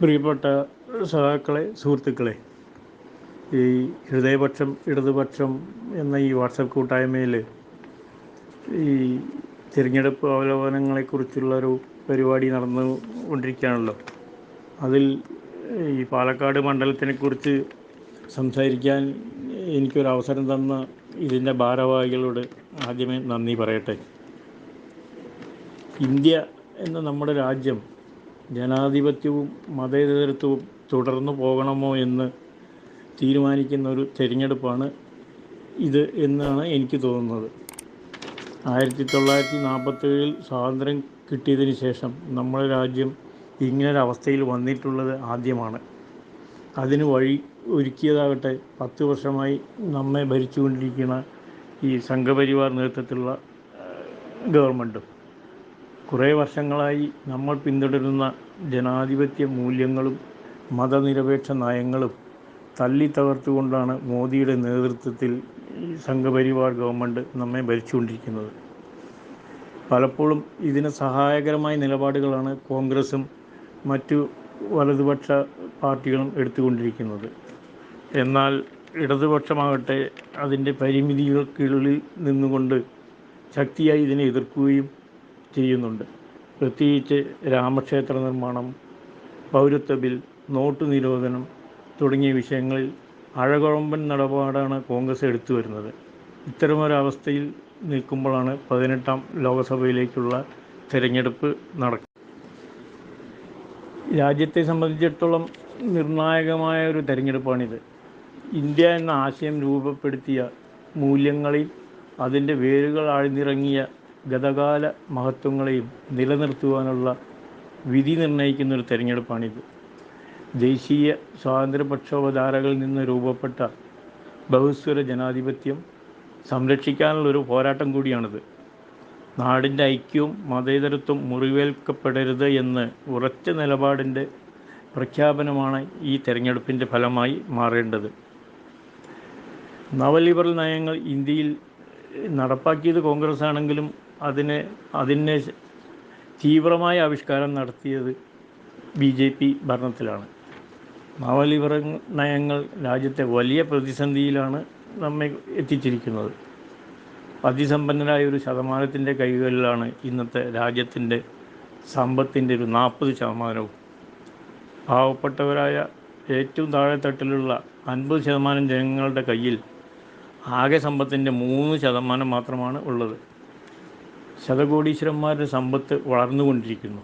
പ്രിയപ്പെട്ട സഹാക്കളെ സുഹൃത്തുക്കളെ ഈ ഹൃദയപക്ഷം ഇടതുപക്ഷം എന്ന ഈ വാട്സപ്പ് കൂട്ടായ്മയിൽ ഈ തിരഞ്ഞെടുപ്പ് അവലോകനങ്ങളെക്കുറിച്ചുള്ളൊരു പരിപാടി നടന്നു കൊണ്ടിരിക്കുകയാണല്ലോ അതിൽ ഈ പാലക്കാട് മണ്ഡലത്തിനെക്കുറിച്ച് സംസാരിക്കാൻ എനിക്കൊരവസരം തന്ന ഇതിന്റെ ഭാരവാഹികളോട് ആദ്യമേ നന്ദി പറയട്ടെ. ഇന്ത്യ എന്ന നമ്മുടെ രാജ്യം ജനാധിപത്യവും മതേതരത്വവും തുടർന്നു പോകണമോ എന്ന് തീരുമാനിക്കുന്ന ഒരു തിരഞ്ഞെടുപ്പാണ് ഇത് എന്നാണ് എനിക്ക് തോന്നുന്നത്. ആയിരത്തി തൊള്ളായിരത്തി നാൽപ്പത്തേഴിൽ സ്വാതന്ത്ര്യം കിട്ടിയതിന് ശേഷം നമ്മുടെ രാജ്യം ഇങ്ങനൊരവസ്ഥയിൽ വന്നിട്ടുള്ളത് ആദ്യമാണ്. അതിന് വഴി ഒരുക്കിയതാകട്ടെ പത്ത് വർഷമായി നമ്മെ ഭരിച്ചുകൊണ്ടിരിക്കുന്ന ഈ സംഘപരിവാർ നേതൃത്വത്തിലുള്ള ഗവൺമെന്റും കുറേ വർഷങ്ങളായി നമ്മൾ പിന്തുടരുന്ന ജനാധിപത്യ മൂല്യങ്ങളും മതനിരപേക്ഷ നയങ്ങളും തല്ലി തകർത്തുകൊണ്ടാണ് മോദിയുടെ നേതൃത്വത്തിൽ സംഘപരിവാർ ഗവൺമെന്റ് നമ്മെ ഭരിച്ചുകൊണ്ടിരിക്കുന്നത്. പലപ്പോഴും ഇതിന് സഹായകരമായ നിലപാടുകളാണ് കോൺഗ്രസും മറ്റു വലതുപക്ഷ പാർട്ടികളും എടുത്തുകൊണ്ടിരിക്കുന്നത്. എന്നാൽ ഇടതുപക്ഷമാകട്ടെ അതിന്റെ പരിമിതികൾക്കുള്ളിൽ നിന്നുകൊണ്ട് ശക്തിയായി ഇതിനെ എതിർക്കുകയും ചെയ്യുന്നുണ്ട്. പ്രത്യേകിച്ച് രാമക്ഷേത്ര നിർമ്മാണം പൗരത്വ ബിൽ നോട്ട് നിരോധനം തുടങ്ങിയ വിഷയങ്ങളിൽ അഴകുഴമ്പൻ നിലപാടാണ് കോൺഗ്രസ് എടുത്തു വരുന്നത്. ഇത്തരമൊരവസ്ഥയിൽ നിൽക്കുമ്പോഴാണ് പതിനെട്ടാം ലോക്സഭയിലേക്കുള്ള തിരഞ്ഞെടുപ്പ് നടക്കുന്നത്. രാജ്യത്തെ സംബന്ധിച്ചിടത്തോളം നിർണായകമായ ഒരു തിരഞ്ഞെടുപ്പാണിത്. ഇന്ത്യ എന്ന ആശയം രൂപപ്പെടുത്തിയ മൂല്യങ്ങളിൽ അതിന്റെ വേരുകൾ ആഴ്ന്നിറങ്ങിയ ഗതകാല മഹത്വങ്ങളെയും നിലനിർത്തുവാനുള്ള വിധി നിർണയിക്കുന്ന ഒരു തെരഞ്ഞെടുപ്പാണിത്. ദേശീയ സ്വാതന്ത്ര്യ നിന്ന് രൂപപ്പെട്ട ബഹുസ്വര ജനാധിപത്യം സംരക്ഷിക്കാനുള്ള ഒരു പോരാട്ടം കൂടിയാണിത്. നാടിന്റെ ഐക്യവും മതേതരത്വം മുറിവേൽക്കപ്പെടരുത് എന്ന് ഉറച്ച നിലപാടിന്റെ പ്രഖ്യാപനമാണ് ഈ തെരഞ്ഞെടുപ്പിന്റെ ഫലമായി മാറേണ്ടത്. നവലിബറൽ നയങ്ങൾ ഇന്ത്യയിൽ നടപ്പാക്കിയത് കോൺഗ്രസ് ആണെങ്കിലും അതിനെ അതിനെ തീവ്രമായ ആവിഷ്കാരം നടത്തിയത് ബി ജെ പി ഭരണത്തിലാണ്. നവലിബറൽ നയങ്ങൾ രാജ്യത്തെ വലിയ പ്രതിസന്ധിയിലാണ് നമ്മെ എത്തിച്ചിരിക്കുന്നത്. അതിസമ്പന്നരായ ഒരു ശതമാനത്തിന്റെ കൈകളിലാണ് ഇന്നത്തെ രാജ്യത്തിന്റെ സമ്പത്തിന്റെ ഒരു നാൽപ്പത് ശതമാനവും. പാവപ്പെട്ടവരായ ഏറ്റവും താഴെത്തട്ടിലുള്ള അൻപത് ശതമാനം ജനങ്ങളുടെ കയ്യിൽ ആകെ സമ്പത്തിന്റെ മൂന്ന് ശതമാനം മാത്രമാണ് ഉള്ളത്. ശതകോടീശ്വരന്മാരുടെ സമ്പത്ത് വളർന്നുകൊണ്ടിരിക്കുന്നു.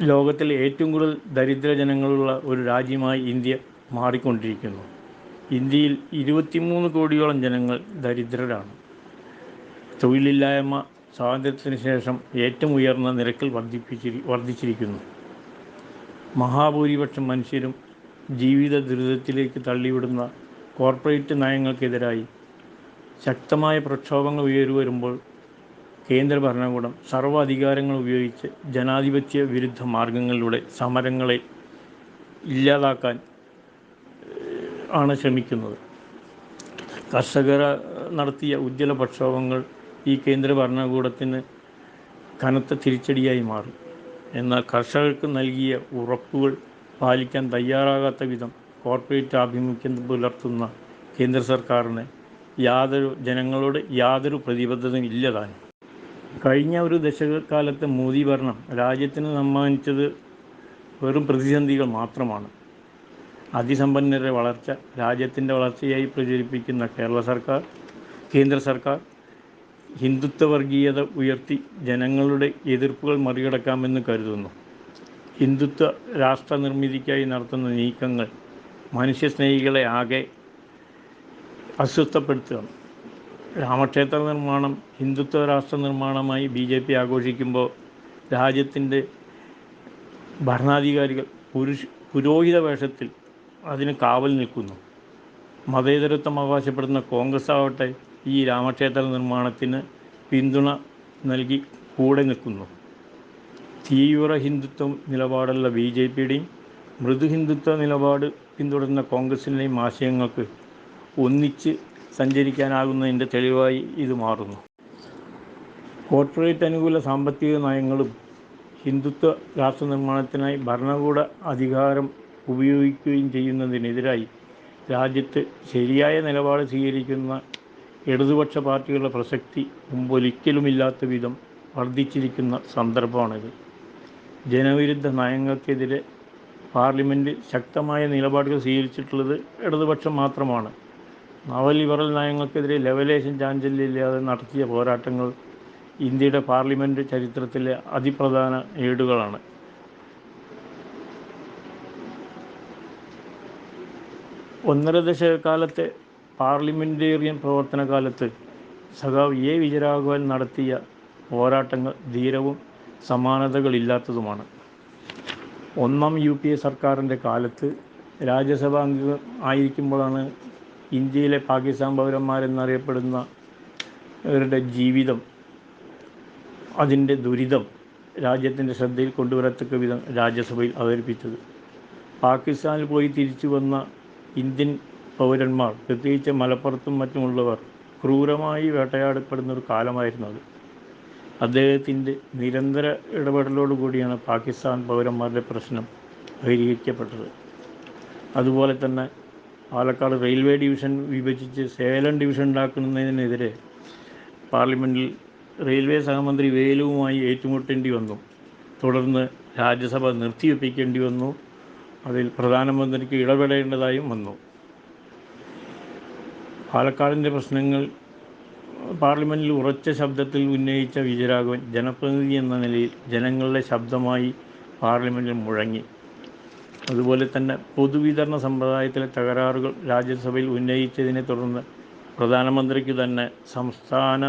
ലോകത്തിൽ ഏറ്റവും കൂടുതൽ ദരിദ്ര ജനങ്ങളുള്ള ഒരു രാജ്യമായി ഇന്ത്യ മാറിക്കൊണ്ടിരിക്കുന്നു. ഇന്ത്യയിൽ ഇരുപത്തിമൂന്ന് കോടിയോളം ജനങ്ങൾ ദരിദ്രരാണ്. തൊഴിലില്ലായ്മ സ്വാതന്ത്ര്യത്തിന് ശേഷം ഏറ്റവും ഉയർന്ന നിരക്കിൽ വർദ്ധിപ്പിച്ചിരി വർദ്ധിച്ചിരിക്കുന്നു. മഹാഭൂരിപക്ഷം മനുഷ്യരും ജീവിത ദുരിതത്തിലേക്ക് തള്ളിവിടുന്ന കോർപ്പറേറ്റ് നയങ്ങൾക്കെതിരായി ശക്തമായ പ്രക്ഷോഭങ്ങൾ ഉയരു വരുമ്പോൾ കേന്ദ്ര ഭരണകൂടം സർവ അധികാരങ്ങൾ ഉപയോഗിച്ച് ജനാധിപത്യ വിരുദ്ധ മാർഗങ്ങളിലൂടെ സമരങ്ങളെ ഇല്ലാതാക്കാൻ ആണ് ശ്രമിക്കുന്നത്. കർഷകർ നടത്തിയ ഉജ്ജ്വല പ്രക്ഷോഭങ്ങൾ ഈ കേന്ദ്ര ഭരണകൂടത്തിന് കനത്ത തിരിച്ചടിയായി മാറി. എന്നാൽ കർഷകർക്ക് നൽകിയ ഉറപ്പുകൾ പാലിക്കാൻ തയ്യാറാകാത്ത വിധം കോർപ്പറേറ്റ് ആഭിമുഖ്യം പുലർത്തുന്ന കേന്ദ്ര സർക്കാരിന് യാതൊരു ജനങ്ങളോട് യാതൊരു പ്രതിബദ്ധതയും ഇല്ലതാനും. കഴിഞ്ഞ ഒരു ദശകക്കാലത്തെ മോദി ഭരണം രാജ്യത്തിന് സമ്മാനിച്ചത് വെറും പ്രതിസന്ധികൾ മാത്രമാണ്. അതിസമ്പന്നരുടെ വളർച്ച രാജ്യത്തിന്റെ വളർച്ചയായി പ്രചരിപ്പിക്കുന്ന കേരള സർക്കാർ കേന്ദ്ര സർക്കാർ ഹിന്ദുത്വ വർഗീയത ഉയർത്തി ജനങ്ങളുടെ എതിർപ്പുകൾ മറികടക്കാമെന്ന് കരുതുന്നു. ഹിന്ദുത്വ രാഷ്ട്ര നിർമ്മിതിക്കായി നടത്തുന്ന നീക്കങ്ങൾ മനുഷ്യസ്നേഹികളെ ആകെ അസ്വസ്ഥപ്പെടുത്തുകയാണ്. രാമക്ഷേത്ര നിർമ്മാണം ഹിന്ദുത്വ രാഷ്ട്ര നിർമ്മാണമായി ബി ജെ പി ആഘോഷിക്കുമ്പോൾ രാജ്യത്തിന്റെ ഭരണാധികാരികൾ പുരുഷ പുരോഹിത വേഷത്തിൽ അതിന് കാവൽ നിൽക്കുന്നു. മതേതരത്വം അവകാശപ്പെടുന്ന കോൺഗ്രസ് ആവട്ടെ ഈ രാമക്ഷേത്ര നിർമ്മാണത്തിന് പിന്തുണ നൽകി കൂടെ നിൽക്കുന്നു. തീവ്ര ഹിന്ദുത്വം നിലപാടുള്ള ബി ജെ പിയുടെയും മൃദു ഹിന്ദുത്വ നിലപാട് പിന്തുടരുന്ന കോൺഗ്രസിന്റെയും ആശയങ്ങൾക്ക് ഒന്നിച്ച് സഞ്ചരിക്കാനാകുന്നതിന്റെ തെളിവായി ഇത് മാറുന്നു. കോർപ്പറേറ്റ് അനുകൂല സാമ്പത്തിക നയങ്ങളും ഹിന്ദുത്വ രാഷ്ട്ര നിർമ്മാണത്തിനായി ഭരണകൂട അധികാരം ഉപയോഗിക്കുകയും ചെയ്യുന്നതിനെതിരായി രാജ്യത്ത് ശരിയായ നിലപാട് സ്വീകരിക്കുന്ന ഇടതുപക്ഷ പാർട്ടികളുടെ പ്രസക്തി മുമ്പൊരിക്കലുമില്ലാത്ത വിധം വർദ്ധിച്ചിരിക്കുന്ന സന്ദർഭമാണിത്. ജനവിരുദ്ധ നയങ്ങൾക്കെതിരെ പാർലമെന്റ് ശക്തമായ നിലപാടുകൾ സ്വീകരിച്ചിട്ടുള്ളത് ഇടതുപക്ഷം മാത്രമാണ്. നവലിബറൽ നയങ്ങൾക്കെതിരെ ലെവലേഷൻ ചാഞ്ചല്യമില്ലാതെ നടത്തിയ പോരാട്ടങ്ങൾ ഇന്ത്യയുടെ പാർലമെന്റ് ചരിത്രത്തിലെ അതിപ്രധാന ഏടുകളാണ്. ഒന്നര ദശകക്കാലത്തെ പാർലമെന്റേറിയൻ പ്രവർത്തന കാലത്ത് സഖാവ് എ വിജയരാഘവൻ നടത്തിയ പോരാട്ടങ്ങൾ ധീരവും സമാനതകളില്ലാത്തതുമാണ്. ഒന്നാം യു പി എ സർക്കാരിന്റെ കാലത്ത് രാജ്യസഭാ അംഗം ആയിരിക്കുമ്പോഴാണ് ഇന്ത്യയിലെ പാകിസ്ഥാൻ പൗരന്മാരെന്നറിയപ്പെടുന്ന അവരുടെ ജീവിതം അതിന്റെ ദുരിതം രാജ്യത്തിന്റെ ശ്രദ്ധയിൽ കൊണ്ടുവരത്തക്ക വിധം രാജ്യസഭയിൽ അവതരിപ്പിച്ചത്. പാകിസ്ഥാനിൽ പോയി തിരിച്ചു വന്ന ഇന്ത്യൻ പൗരന്മാർ പ്രത്യേകിച്ച് മലപ്പുറത്തും മറ്റുമുള്ളവർ ക്രൂരമായി വേട്ടയാടപ്പെടുന്ന ഒരു കാലമായിരുന്നു അത്. അദ്ദേഹത്തിന്റെ നിരന്തര ഇടപെടലോടു കൂടിയാണ് പാകിസ്ഥാൻ പൗരന്മാരുടെ പ്രശ്നം പരിഹരിക്കപ്പെട്ടത്. അതുപോലെ തന്നെ പാലക്കാട് റെയിൽവേ ഡിവിഷൻ വിഭജിച്ച് സേലം ഡിവിഷൻ ഉണ്ടാക്കുന്നതിനെതിരെ പാർലമെന്റിൽ റെയിൽവേ സഹമന്ത്രി വേലുവുമായി ഏറ്റുമുട്ടേണ്ടി വന്നു. തുടർന്ന് രാജ്യസഭ നിർത്തിവെപ്പിക്കേണ്ടി വന്നു. അതിൽ പ്രധാനമന്ത്രിക്ക് ഇടപെടേണ്ടതായും വന്നു. പാലക്കാടിന്റെ പ്രശ്നങ്ങൾ പാർലമെന്റിൽ ഉറച്ച ശബ്ദത്തിൽ ഉന്നയിച്ച വിജയരാഘവൻ ജനപ്രതിനിധി എന്ന നിലയിൽ ജനങ്ങളുടെ ശബ്ദമായി പാർലമെന്റിൽ മുഴങ്ങി. അതുപോലെ തന്നെ പൊതുവിതരണ സമ്പ്രദായത്തിലെ തകരാറുകൾ രാജ്യസഭയിൽ ഉന്നയിച്ചതിനെ തുടർന്ന് പ്രധാനമന്ത്രിക്ക് തന്നെ സംസ്ഥാന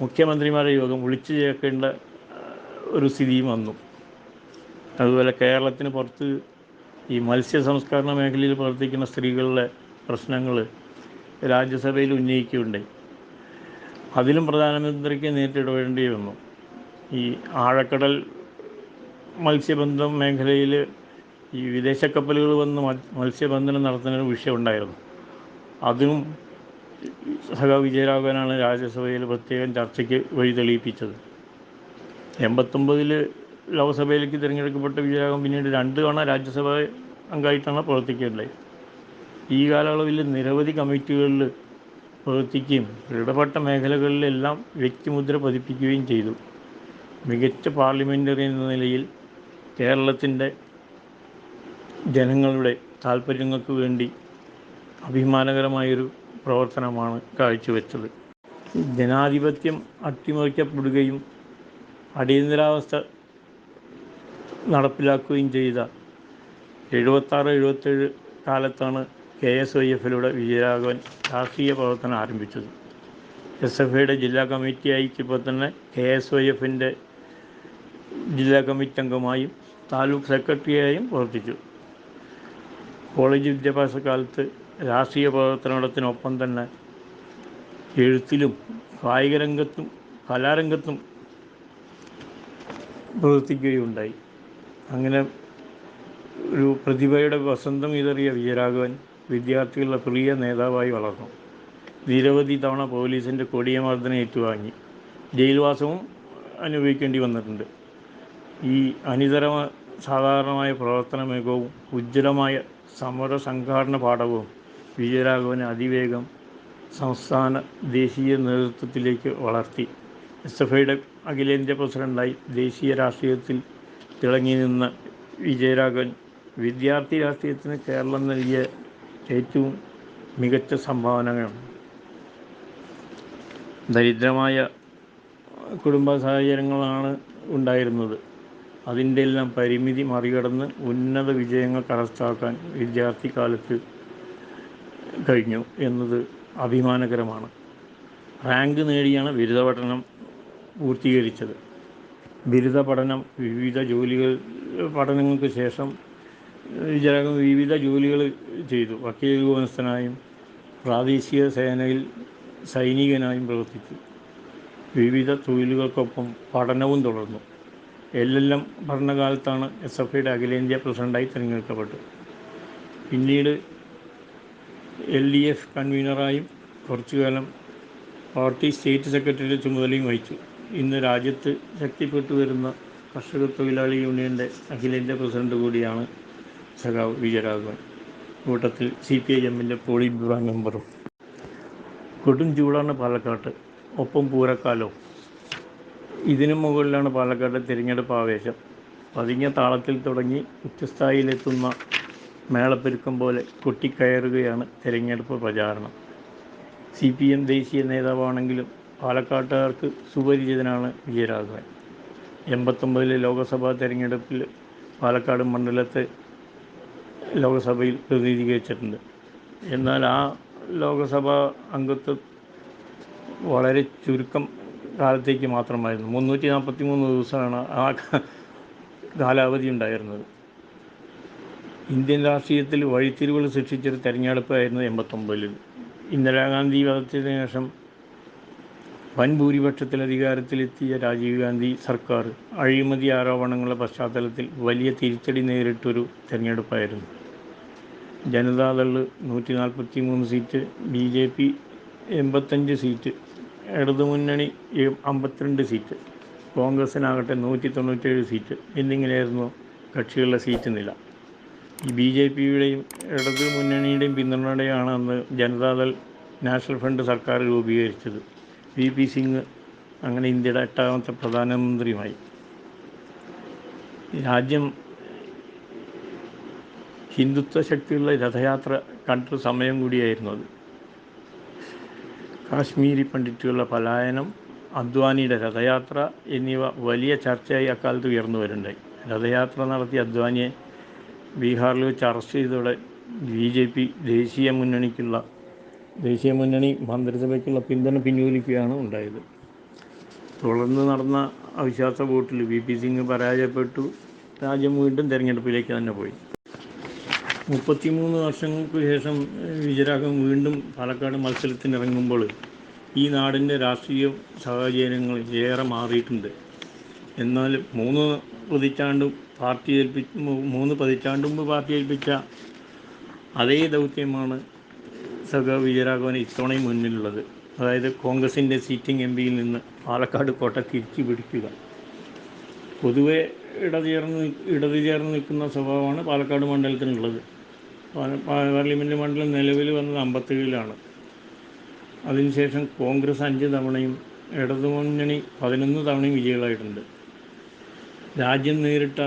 മുഖ്യമന്ത്രിമാരുടെ യോഗം വിളിച്ചു ചേർക്കേണ്ട ഒരു സ്ഥിതിയും വന്നു. അതുപോലെ കേരളത്തിന് പുറത്ത് ഈ മത്സ്യ സംസ്കരണ മേഖലയിൽ പ്രവർത്തിക്കുന്ന സ്ത്രീകളുടെ പ്രശ്നങ്ങൾ രാജ്യസഭയിൽ ഉന്നയിക്കുകയുണ്ടായി. അതിലും പ്രധാനമന്ത്രിക്ക് നേരിട്ടിടപെടേണ്ടി വന്നു. ഈ ആഴക്കടൽ മത്സ്യബന്ധം മേഖലയിൽ ഈ വിദേശ കപ്പലുകൾ വന്ന് മത്സ്യബന്ധനം നടത്തുന്ന വിഷയം ഉണ്ടായിരുന്നു. അതും സഹ വിജയരാഘവനാണ് രാജ്യസഭയിൽ പ്രത്യേകം ചർച്ചയ്ക്ക് വഴി തെളിയിപ്പിച്ചത്. എൺപത്തൊമ്പതിൽ ലോകസഭയിലേക്ക് തിരഞ്ഞെടുക്കപ്പെട്ട വിജയരാഘവൻ പിന്നീട് രണ്ട് തവണ രാജ്യസഭ അംഗമായിട്ടാണ് പ്രവർത്തിക്കുകയുണ്ടായി ഈ കാലയളവിൽ നിരവധി കമ്മിറ്റികളിൽ പ്രവർത്തിക്കുകയും ഇടപെട്ട മേഖലകളിലെല്ലാം വ്യക്തിമുദ്ര പതിപ്പിക്കുകയും ചെയ്തു. മികച്ച പാർലമെന്ററി എന്ന നിലയിൽ കേരളത്തിന്റെ ജനങ്ങളുടെ താല്പര്യങ്ങൾക്ക് വേണ്ടി അഭിമാനകരമായൊരു പ്രവർത്തനമാണ് കാഴ്ചവെച്ചത്. ജനാധിപത്യം അട്ടിമറിക്കപ്പെടുകയും അടിയന്തരാവസ്ഥ നടപ്പിലാക്കുകയും ചെയ്ത എഴുപത്താറ് എഴുപത്തേഴ് കാലത്താണ് കെ എസ് വൈ എഫിലൂടെ വിജയരാഘവൻ രാഷ്ട്രീയ പ്രവർത്തനം ആരംഭിച്ചത്. എസ് എഫ് ഐയുടെ ജില്ലാ കമ്മിറ്റി ആയിക്കിപ്പോൾ തന്നെ കെ എസ് വൈ എഫിന്റെ ജില്ലാ കമ്മിറ്റി അംഗമായും താലൂക്ക് സെക്രട്ടറിയായും പ്രവർത്തിച്ചു. കോളേജ് വിദ്യാഭ്യാസ കാലത്ത് രാഷ്ട്രീയ പ്രവർത്തനത്തിനൊപ്പം തന്നെ എഴുത്തിലും കായിക രംഗത്തും കലാരംഗത്തും പ്രവർത്തിക്കുകയുണ്ടായി. അങ്ങനെ ഒരു പ്രതിഭയുടെ വസന്തം ഇതറിയ വിജയരാഘവൻ വിദ്യാർത്ഥികളുടെ പ്രിയ നേതാവായി വളർന്നു. നിരവധി തവണ പോലീസിന്റെ കൊടിയ മർദ്ദനം ഏറ്റുവാങ്ങി. ജയിൽവാസവും അനുഭവിക്കേണ്ടി വന്നിട്ടുണ്ട്. ഈ അനിതര സാധാരണമായ പ്രവർത്തന മികവും ഉജ്ജ്വലമായ സമര സംഘാടന പാഠവും വിജയരാഘവനെ അതിവേഗം സംസ്ഥാന ദേശീയ നേതൃത്വത്തിലേക്ക് വളർത്തി. എസ് എഫ് ഐയുടെ അഖിലേന്ത്യാ പ്രസിഡന്റായി ദേശീയ രാഷ്ട്രീയത്തിൽ തിളങ്ങി നിന്ന വിജയരാഘവൻ വിദ്യാർത്ഥി രാഷ്ട്രീയത്തിന് കേരളം നൽകിയ ഏറ്റവും മികച്ച സംഭാവനകളാണ്. ദരിദ്രമായ കുടുംബ സാഹചര്യങ്ങളാണ് ഉണ്ടായിരുന്നത്. അതിന്റെ എല്ലാം പരിമിതി മറികടന്ന് ഉന്നത വിജയങ്ങൾ കരസ്ഥമാക്കാൻ വിദ്യാർത്ഥി കാലത്ത് കഴിഞ്ഞു എന്നത് അഭിമാനകരമാണ്. റാങ്ക് നേടിയാണ് ബിരുദ പഠനം പൂർത്തീകരിച്ചത്. ബിരുദ പഠനം വിവിധ ജോലികൾ പഠനങ്ങൾക്ക് ശേഷം ജനകം വിവിധ ജോലികൾ ചെയ്തു. വക്കീൽ ഉദ്യോഗസ്ഥനായും പ്രാദേശിക സേനയിൽ സൈനികനായും പ്രവർത്തിച്ചു. വിവിധ തൊഴിലുകൾക്കൊപ്പം പഠനവും തുടർന്നു. എൽ എൽ എം ഭരണകാലത്താണ് എസ് എഫ് ഐയുടെ അഖിലേന്ത്യാ പ്രസിഡന്റായി തിരഞ്ഞെടുക്കപ്പെട്ടത് പിന്നീട് എൽ ഡി എഫ് കൺവീനറായും കുറച്ചു കാലം പാർട്ടി സ്റ്റേറ്റ് സെക്രട്ടറിയുടെ ചുമതലയും വഹിച്ചു. ഇന്ന് രാജ്യത്ത് ശക്തിപ്പെട്ടു വരുന്ന കർഷക തൊഴിലാളി യൂണിയന്റെ അഖിലേന്ത്യാ പ്രസിഡന്റ് കൂടിയാണ് സഖാവ് വിജയരാഘവൻ കൂട്ടത്തിൽ സി പി ഐ എമ്മിന്റെ പോളിറ്റ് ബ്യൂറോ മെമ്പറും. കൊടും ചൂടാണ് പാലക്കാട്ട്. ഒപ്പം പൂരക്കാലവും ഇതിനു മുകളിലാണ് പാലക്കാട്ടെ തിരഞ്ഞെടുപ്പ് ആവേശം. പതിഞ്ഞ താളത്തിൽ തുടങ്ങി ഉച്ചസ്ഥായിയിലെത്തുന്ന മേളപ്പെരുക്കം പോലെ കൊട്ടിക്കയറുകയാണ് തിരഞ്ഞെടുപ്പ് പ്രചാരണം. സി പി എം ദേശീയ നേതാവാണെങ്കിലും പാലക്കാട്ടുകാർക്ക് സുപരിചിതനാണ് വിജയരാഘവൻ. എൺപത്തൊമ്പതിലെ ലോക്സഭാ തെരഞ്ഞെടുപ്പിൽ പാലക്കാട് മണ്ഡലത്തെ ലോകസഭയിൽ പ്രതിനിധീകരിച്ചിട്ടുണ്ട്. എന്നാൽ ആ ലോകസഭാ അംഗത്വം വളരെ ചുരുക്കം കാലത്തേക്ക് മാത്രമായിരുന്നു. മുന്നൂറ്റി നാൽപ്പത്തി മൂന്ന് ദിവസമാണ് ആ കാലാവധി ഉണ്ടായിരുന്നത്. ഇന്ത്യൻ രാഷ്ട്രീയത്തിൽ വഴിത്തിരിവുകൾ സൃഷ്ടിച്ചൊരു തെരഞ്ഞെടുപ്പായിരുന്നു എൺപത്തൊമ്പതിൽ. ഇന്ദിരാഗാന്ധി വധത്തിന് ശേഷം വൻ ഭൂരിപക്ഷത്തിൽ അധികാരത്തിലെത്തിയ രാജീവ് ഗാന്ധി സർക്കാർ അഴിമതി ആരോപണങ്ങളുടെ പശ്ചാത്തലത്തിൽ വലിയ തിരിച്ചടി നേരിട്ടൊരു തെരഞ്ഞെടുപ്പായിരുന്നു. ജനതാദൾ നൂറ്റി നാൽപ്പത്തി മൂന്ന് സീറ്റ് ബി ജെ പി എൺപത്തഞ്ച് സീറ്റ് ഇടതുമുന്നണി അമ്പത്തിരണ്ട് സീറ്റ് കോൺഗ്രസ്സിനാകട്ടെ നൂറ്റി തൊണ്ണൂറ്റേഴ് സീറ്റ് എന്നിങ്ങനെയായിരുന്നു കക്ഷികളുടെ സീറ്റ് നില. ഈ ബി ജെ പിയുടെയും ഇടതു മുന്നണിയുടെയും പിന്തുണയോടെയാണ് അന്ന് ജനതാദൾ നാഷണൽ ഫ്രണ്ട് സർക്കാർ രൂപീകരിച്ചത്. വി പി സിംഗ് അങ്ങനെ ഇന്ത്യയുടെ എട്ടാമത്തെ പ്രധാനമന്ത്രിയുമായി. രാജ്യം ഹിന്ദുത്വ ശക്തിയുള്ള രഥയാത്ര കണ്ടൊരു സമയം കൂടിയായിരുന്നു അത്. കാശ്മീരി പണ്ഡിറ്റുകളുടെ പലായനം അദ്വാനിയുടെ രഥയാത്ര എന്നിവ വലിയ ചർച്ചയായി അക്കാലത്ത് ഉയർന്നു വരുന്നുണ്ടായി. രഥയാത്ര നടത്തിയ അദ്വാനിയെ ബീഹാറിൽ വെച്ച് അറസ്റ്റ് ചെയ്തതോടെ ബി ജെ പി ദേശീയ മുന്നണിക്കുള്ള ദേശീയ മുന്നണി മന്ത്രിസഭയ്ക്കുള്ള പിന്തുണ പിൻവലിക്കുകയാണ് ഉണ്ടായത്. തുടർന്ന് നടന്ന അവിശ്വാസ വോട്ടിൽ വി പി സിംഗ് പരാജയപ്പെട്ടു. രാജ്യം വീണ്ടും തെരഞ്ഞെടുപ്പിലേക്ക് തന്നെ പോയി. മുപ്പത്തിമൂന്ന് വർഷങ്ങൾക്ക് ശേഷം വിജയരാഘവൻ വീണ്ടും പാലക്കാട് മത്സരത്തിനിറങ്ങുമ്പോൾ ഈ നാടിന്റെ രാഷ്ട്രീയ സാഹചര്യങ്ങൾ ഏറെ മാറിയിട്ടുണ്ട്. എന്നാൽ മൂന്ന് പതിറ്റാണ്ടും പാർട്ടി ഏൽപ്പി മൂന്ന് പതിറ്റാണ്ട് മുമ്പ് പാർട്ടി ഏൽപ്പിച്ച അതേ ദൗത്യമാണ് സഖ വിജയരാഘവൻ ഇത്തവണയും മുന്നിലുള്ളത്. അതായത് കോൺഗ്രസിന്റെ സീറ്റിംഗ് എം പിയിൽ നിന്ന് പാലക്കാട് കോട്ട തിരിച്ചു പിടിക്കുക. പൊതുവെ ഇടതുചേർന്ന് ഇടതുചേർന്ന് നിൽക്കുന്ന സ്വഭാവമാണ് പാലക്കാട് മണ്ഡലത്തിനുള്ളത്. പാർലമെന്റ് മണ്ഡലം നിലവിൽ വന്നത് അമ്പത്തേഴിലാണ് അതിനുശേഷം കോൺഗ്രസ് അഞ്ച് തവണയും ഇടതുമുന്നണി പതിനൊന്ന് തവണയും വിജയികളായിട്ടുണ്ട്. രാജ്യം നേരിട്ട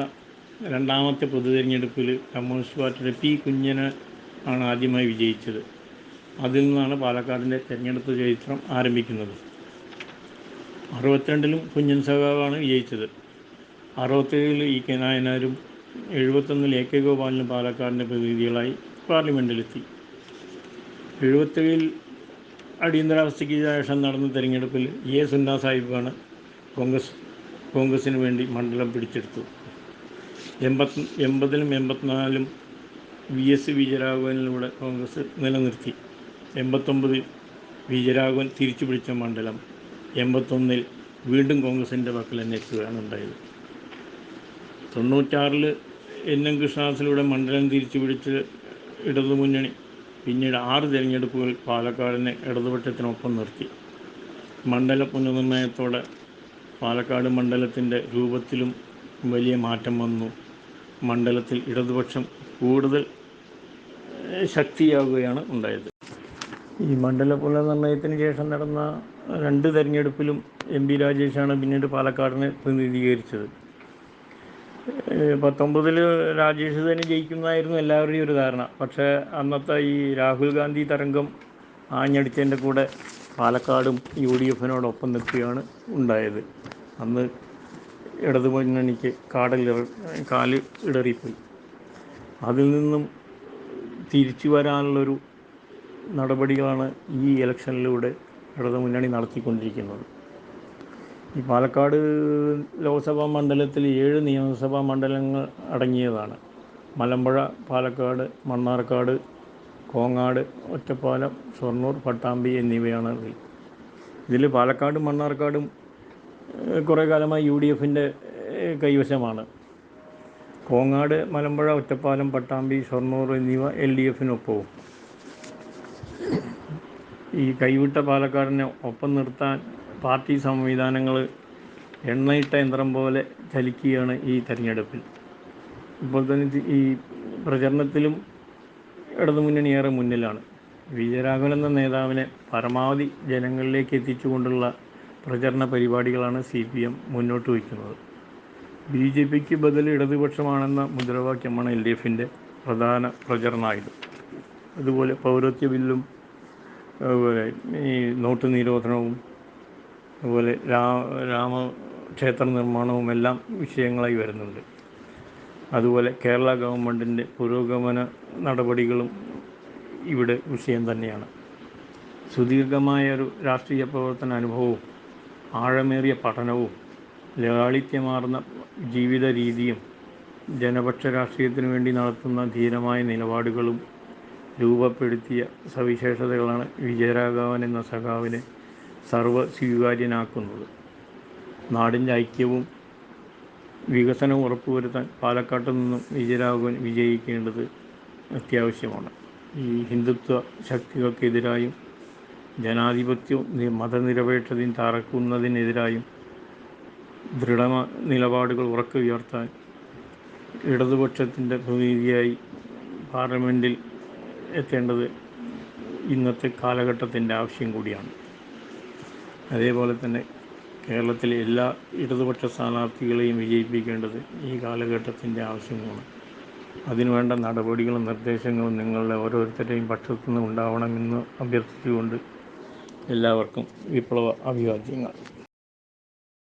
രണ്ടാമത്തെ പൊതു തിരഞ്ഞെടുപ്പിൽ കമ്മ്യൂണിസ്റ്റ് പാർട്ടിയുടെ പി കുഞ്ഞന് ആണ് ആദ്യമായി വിജയിച്ചത്. അതിൽ നിന്നാണ് പാലക്കാടിന്റെ തെരഞ്ഞെടുപ്പ് ചരിത്രം ആരംഭിക്കുന്നത്. അറുപത്തിരണ്ടിലും കുഞ്ഞൻ സഖാവാണ് വിജയിച്ചത്. അറുപത്തേഴിൽ ഇ കെ നായനാരും എഴുപത്തൊന്നിൽ എ കെ ഗോപാലിന് പാലക്കാടിന്റെ പ്രതിനിധികളായി പാർലമെന്റിലെത്തി. എഴുപത്തേഴിൽ അടിയന്തരാവസ്ഥയ്ക്ക് ശേഷം നടന്ന തെരഞ്ഞെടുപ്പിൽ എ സുന്ന സാഹിബാണ് കോൺഗ്രസ് കോൺഗ്രസിന് വേണ്ടി മണ്ഡലം പിടിച്ചെടുത്തത്. എൺപത്തി എൺപതിലും എൺപത്തിനാലും വി എസ് വിജയരാഘവനിലൂടെ കോൺഗ്രസ് നിലനിർത്തി. എൺപത്തൊമ്പതിൽ വിജയരാഘവൻ തിരിച്ചു പിടിച്ച മണ്ഡലം. എൺപത്തൊന്നിൽ വീണ്ടും കോൺഗ്രസിന്റെ പക്കൽ തന്നെ എത്തുകയാണ് ഉണ്ടായത്. തൊണ്ണൂറ്റാറിൽ എൻ എം കൃഷ്ണദാസിലൂടെ മണ്ഡലം തിരിച്ചു പിടിച്ച് ഇടതുമുന്നണി പിന്നീട് ആറ് തിരഞ്ഞെടുപ്പുകൾ പാലക്കാടിനെ ഇടതുപക്ഷത്തിനൊപ്പം നിർത്തി. മണ്ഡല പുനർനിർണയത്തോടെ പാലക്കാട് മണ്ഡലത്തിന്റെ രൂപത്തിലും വലിയ മാറ്റം വന്നു. മണ്ഡലത്തിൽ ഇടതുപക്ഷം കൂടുതൽ ശക്തിയാവുകയാണ് ഉണ്ടായത്. ഈ മണ്ഡല പുനർനിർണയത്തിന് ശേഷം നടന്ന രണ്ട് തെരഞ്ഞെടുപ്പിലും എം പി രാജേഷാണ് പിന്നീട് പാലക്കാടിനെ പ്രതിനിധീകരിച്ചത്. പത്തൊമ്പതിൽ രാജേഷ് തന്നെ ജയിക്കുന്നതായിരുന്നു എല്ലാവരുടെയും ഒരു ധാരണ. പക്ഷേ അന്നത്തെ ഈ രാഹുൽ ഗാന്ധി തരംഗം ആഞ്ഞടിച്ചതിന്റെ കൂടെ പാലക്കാടും യു ഡി എഫിനോടൊപ്പം നിൽക്കുകയാണ് ഉണ്ടായത്. അന്ന് ഇടതു മുന്നണിക്ക് കാടൽ കാൽ ഇടറിപ്പോയി. അതിൽ നിന്നും തിരിച്ചു വരാനുള്ളൊരു നടപടികളാണ് ഈ ഇലക്ഷനിലൂടെ ഇടതു മുന്നണി നടത്തിക്കൊണ്ടിരിക്കുന്നത്. ഈ പാലക്കാട് ലോക്സഭാ മണ്ഡലത്തിൽ ഏഴ് നിയമസഭാ മണ്ഡലങ്ങൾ അടങ്ങിയതാണ്. മലമ്പുഴ പാലക്കാട് മണ്ണാർക്കാട് കോങ്ങാട് ഒറ്റപ്പാലം ഷൊർണൂർ പട്ടാമ്പി എന്നിവയാണ് ഇതിൽ ഇതിൽ പാലക്കാടും മണ്ണാർക്കാടും കുറേ കാലമായി യു ഡി എഫിന്റെ കൈവശമാണ്. കോങ്ങാട് മലമ്പുഴ ഒറ്റപ്പാലം പട്ടാമ്പി ഷൊർണൂർ എന്നിവ എൽ ഡി എഫിനൊപ്പവും. ഈ കൈവിട്ട പാലക്കാടിനെ ഒപ്പം നിർത്താൻ പാർട്ടി സംവിധാനങ്ങൾ എണ്ണയിട്ട യന്ത്രം പോലെ ചലിക്കുകയാണ് ഈ തെരഞ്ഞെടുപ്പിൽ. ഇപ്പോൾ തന്നെ ഈ പ്രചരണത്തിലും ഇടതുമുന്നണി ഏറെ മുന്നിലാണ്. വിജയരാഘവൻ എന്ന നേതാവിനെ പരമാവധി ജനങ്ങളിലേക്ക് എത്തിച്ചുകൊണ്ടുള്ള പ്രചരണ പരിപാടികളാണ് സി പി എം മുന്നോട്ട് വയ്ക്കുന്നത്. ബി ജെ പിക്ക് ബദൽ ഇടതുപക്ഷമാണെന്ന മുദ്രാവാക്യമാണ് എൽ ഡി എഫിന്റെ പ്രധാന പ്രചരണായുധം. അതുപോലെ പൗരത്വ ബില്ലും ഈ നോട്ട് നിരോധനവും അതുപോലെ രാ രാമക്ഷേത്ര നിർമ്മാണവും എല്ലാം വിഷയങ്ങളായി വരുന്നുണ്ട്. അതുപോലെ കേരള ഗവൺമെന്റിന്റെ പുരോഗമന നടപടികളും ഇവിടെ വിഷയം തന്നെയാണ്. സുദീർഘമായ ഒരു രാഷ്ട്രീയ പ്രവർത്തന അനുഭവവും ആഴമേറിയ പഠനവും ലാളിത്യമാർന്ന ജീവിത രീതിയും ജനപക്ഷ രാഷ്ട്രീയത്തിന് വേണ്ടി നടത്തുന്ന ധീരമായ നിലപാടുകളും രൂപപ്പെടുത്തിയ സവിശേഷതകളാണ് വിജയരാഘവൻ എന്ന സഖാവിനെ സർവ സ്വീകാര്യനാക്കുന്നത് നാടിന്റെ ഐക്യവും വികസനവും ഉറപ്പുവരുത്താൻ പാലക്കാട്ട് നിന്നും വിജയരാഘവൻ വിജയിക്കേണ്ടത് അത്യാവശ്യമാണ്. ഈ ഹിന്ദുത്വ ശക്തികൾക്കെതിരായും ജനാധിപത്യവും മതനിരപേക്ഷതയും തറക്കുന്നതിനെതിരായും ദൃഢ നിലപാടുകൾ ഉറക്കെ ഉയർത്താൻ ഇടതുപക്ഷത്തിന്റെ പ്രതിനിധിയായി പാർലമെന്റിൽ എത്തേണ്ടത് ഇന്നത്തെ കാലഘട്ടത്തിന്റെ ആവശ്യം കൂടിയാണ്. അതേപോലെ തന്നെ കേരളത്തിലെ എല്ലാ ഇടതുപക്ഷ സ്ഥാനാർത്ഥികളെയും വിജയിപ്പിക്കേണ്ടത് ഈ കാലഘട്ടത്തിന്റെ ആവശ്യമാണ്. അതിനുവേണ്ട നടപടികളും നിർദ്ദേശങ്ങളും നിങ്ങളുടെ ഓരോരുത്തരുടെയും പക്ഷത്തു നിന്ന് ഉണ്ടാവണമെന്ന് അഭ്യർത്ഥിച്ചുകൊണ്ട് എല്ലാവർക്കും വിപ്ലവ അഭിവാദ്യങ്ങൾ.